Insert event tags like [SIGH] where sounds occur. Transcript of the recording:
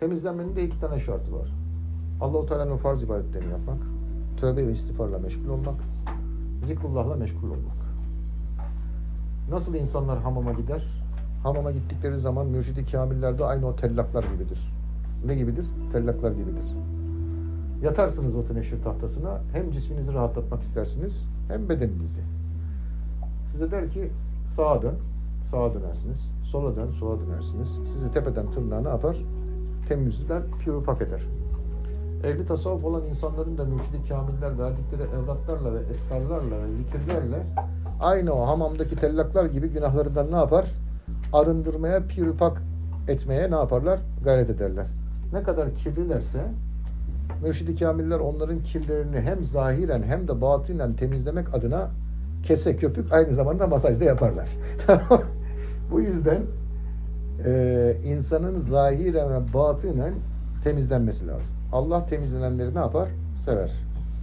Temizlenmenin de iki tane şartı var. Allah-u Teala'nın farz ibadetlerini yapmak, tövbe ve istiğfarla meşgul olmak, zikrullahla meşgul olmak. Nasıl insanlar hamama gider? Hamama gittikleri zaman mürşidi kamiller de aynı o tellaklar gibidir. Ne gibidir? Tellaklar gibidir. Yatarsınız o teneşir tahtasına. Hem cisminizi rahatlatmak istersiniz hem bedeninizi. Size der ki sağa dön, sağa dönersiniz. Sola dön, sola dönersiniz. Sizi tepeden tırnağa ne yapar? Temizler, pürüpak eder. Ehli tasavvuf olan insanların da mürşidi kamiller verdikleri evlatlarla ve eskarlarla ve zikirlerle aynı o hamamdaki tellaklar gibi günahlarından ne yapar? Arındırmaya, pürüpak etmeye ne yaparlar? Gayret ederler. Ne kadar kirlilerse mürşidi kamiller onların kirlerini hem zahiren hem de batinen temizlemek adına kese köpük aynı zamanda masajda yaparlar. [LAUGHS] Bu yüzden e, insanın zahiren ve batinen temizlenmesi lazım. Allah temizlenenleri ne yapar? Sever.